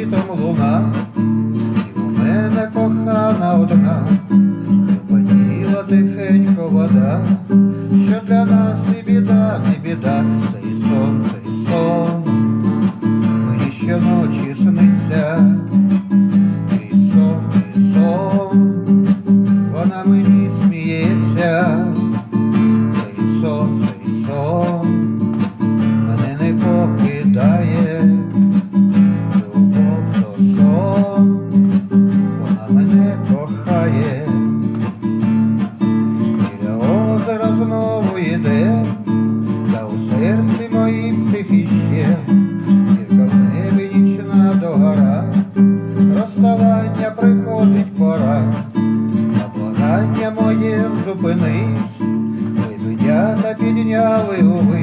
світом луна, і у мене кохана одна, Хрипотіла тихенько вода, що для нас не біда, не біда, цей сон, цей сон, мені щоночі сниться, цей сон, цей сон, вона мені сміється. Знову jedę, Та у серці моїм тихіще, Тільки в небі нічна догора, розставання приходить пора, на благання моє зупинись, Лебедята підняли уви.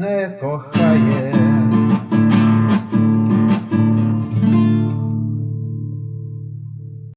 мене кохає.